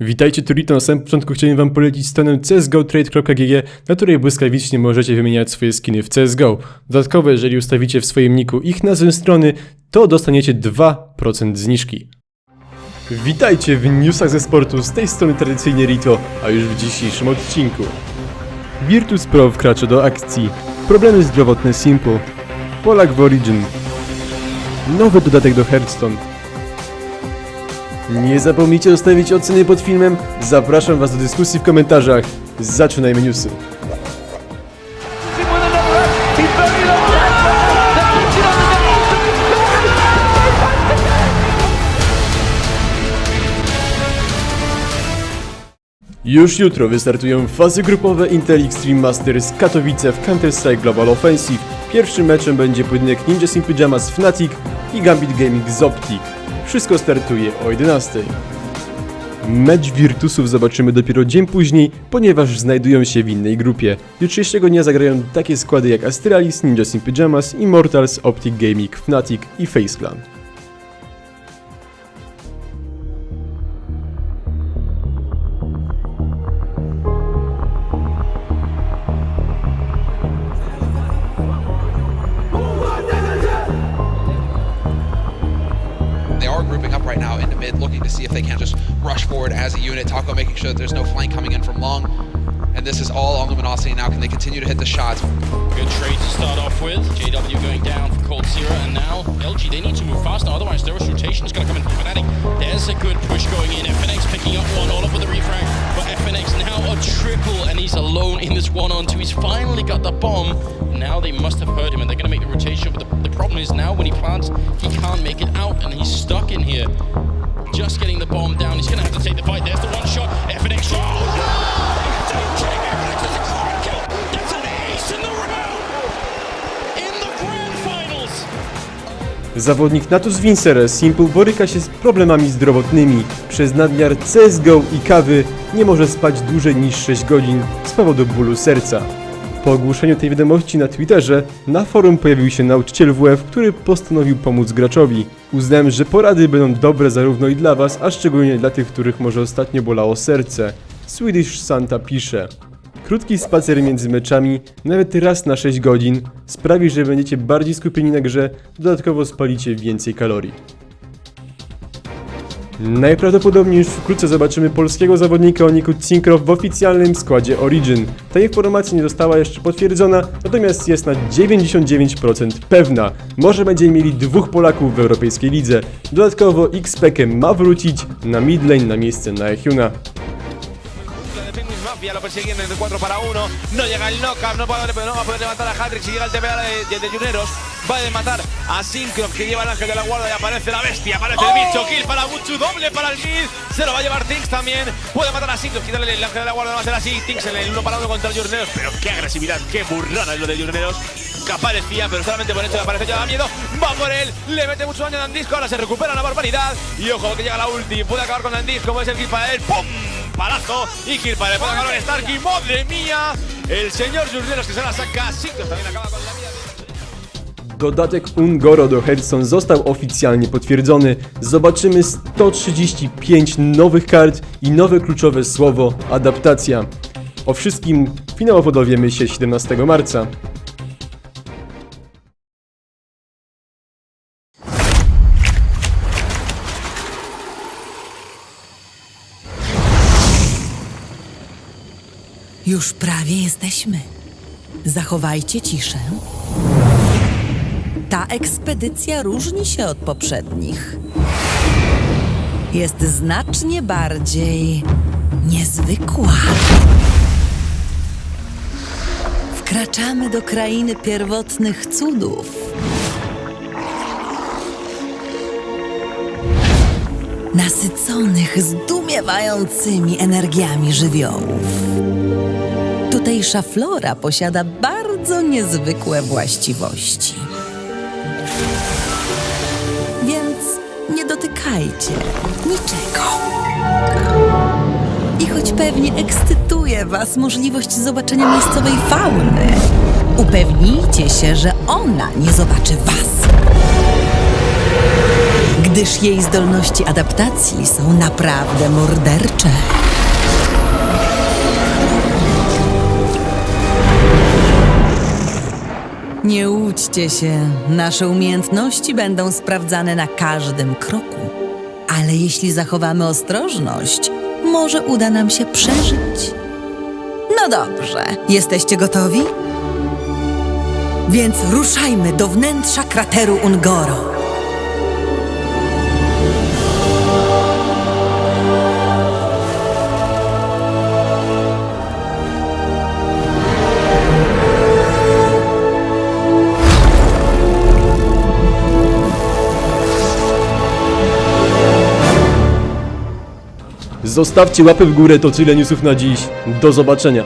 Witajcie Turito, na samym początku chciałem wam polecić stronę csgotrade.gg, na której błyskawicznie możecie wymieniać swoje skiny w CSGO. Dodatkowo, jeżeli ustawicie w swoim niku ich nazwę strony, to dostaniecie 2% zniżki. Witajcie w newsach ze sportu, z tej strony tradycyjnie Rito, a już w dzisiejszym odcinku. Virtus Pro wkracza do akcji. Problemy zdrowotne Simple. Polak w Origin. Nowy dodatek do Hearthstone. Nie zapomnijcie zostawić oceny pod filmem. Zapraszam Was do dyskusji w komentarzach. Zaczynajmy newsy. Już jutro wystartują fazy grupowe Intel Extreme Masters Katowice w Counter-Strike Global Offensive. Pierwszym meczem będzie pojedynek Ninja Sin Pyjamas Fnatic i Gambit Gaming z Optic. Wszystko startuje o 11. Mecz Virtusów zobaczymy dopiero dzień później, ponieważ znajdują się w innej grupie. Jutrzejszego dnia zagrają takie składy jak Astralis, Ninja Sin Pyjamas, Immortals, Optic Gaming, Fnatic i Face see if they can't just rush forward as a unit. Taco making sure that there's no flank coming in from long. And this is all on Luminosity now. Can they continue to hit the shots? Good trade to start off with. JW going down for Cold Zero, and now LG, they need to move faster, otherwise there is rotation is going to come in Fnatic. There's a good push going in. FNX picking up one, all with the refrag, but FNX now a triple, and he's alone in this one on two. He's finally got the bomb. Now they must have heard him, and they're going to make the rotation, but the, the problem is now when he plants, he can't make it out, and he's stuck in here. Just getting the bomb down. He's have to take the fight. There's the one shot. FNX. Oh, no! FNX a kill. That's an ace in the round. In the grand finals. Zawodnik Natus Vincere Simple boryka się z problemami zdrowotnymi. Przez nadmiar CSGO i kawy nie może spać dłużej niż 6 godzin z powodu bólu serca. Po ogłoszeniu tej wiadomości na Twitterze, na forum pojawił się nauczyciel WF, który postanowił pomóc graczowi. Uznałem, że porady będą dobre zarówno i dla was, a szczególnie dla tych, których może ostatnio bolało serce. Swedish Santa pisze. Krótki spacer między meczami, nawet raz na 6 godzin, sprawi, że będziecie bardziej skupieni na grze, dodatkowo spalicie więcej kalorii. Najprawdopodobniej już wkrótce zobaczymy polskiego zawodnika o niku w oficjalnym składzie Origin. Ta informacja nie została jeszcze potwierdzona, natomiast jest na 99% pewna. Może będziemy mieli dwóch Polaków w europejskiej lidze. Dodatkowo XPK ma wrócić na midlane na miejsce na Ehyuna. de Penguins Mafia lo persiguen en el 4 para 1. No llega el knockup, no, puede, no a levantar a Hatrix. Si llega el TPA de, de, de Juneros, va a matar a Syncroft que lleva el ángel de la guarda y aparece la bestia, aparece el bicho. Kill para Buchu, doble para el mid. Se lo va a llevar Tinks también. Puede matar a Syncroft, quitarle el ángel de la guarda, va a ser así. Tinks en el 1 para 1 contra el Juneros. Pero qué agresividad, qué burrona es lo de Juneros. Que aparecía, pero solamente por hecho de aparecer ya da miedo. Va por él, le mete mucho daño a Dandisco. Ahora se recupera la barbaridad. Y ojo que llega la ulti, puede acabar con Dandisco, puede ser kill para él. ¡Pum! Palazo y el Starky. ¡Madre mía! El señor que se la saca. También acaba con la vida. Dodatek Ungoro do Hearthstone został oficjalnie potwierdzony. Zobaczymy 135 nowych kart i nowe kluczowe słowo adaptacja. O wszystkim finałowo dowiemy się 17 marca. Już prawie jesteśmy. Zachowajcie ciszę. Ta ekspedycja różni się od poprzednich. Jest znacznie bardziej niezwykła. Wkraczamy do krainy pierwotnych cudów. Nasyconych zdumiewającymi energiami żywiołów. Tutejsza flora posiada bardzo niezwykłe właściwości. Więc nie dotykajcie niczego. I choć pewnie ekscytuje Was możliwość zobaczenia miejscowej fauny, upewnijcie się, że ona nie zobaczy Was. Gdy gdyż jej zdolności adaptacji są naprawdę mordercze. Nie łudźcie się, nasze umiejętności będą sprawdzane na każdym kroku. Ale jeśli zachowamy ostrożność, może uda nam się przeżyć. No dobrze, jesteście gotowi? Więc ruszajmy do wnętrza krateru Ungoro. Zostawcie łapy w górę, to tyle newsów na dziś. Do zobaczenia.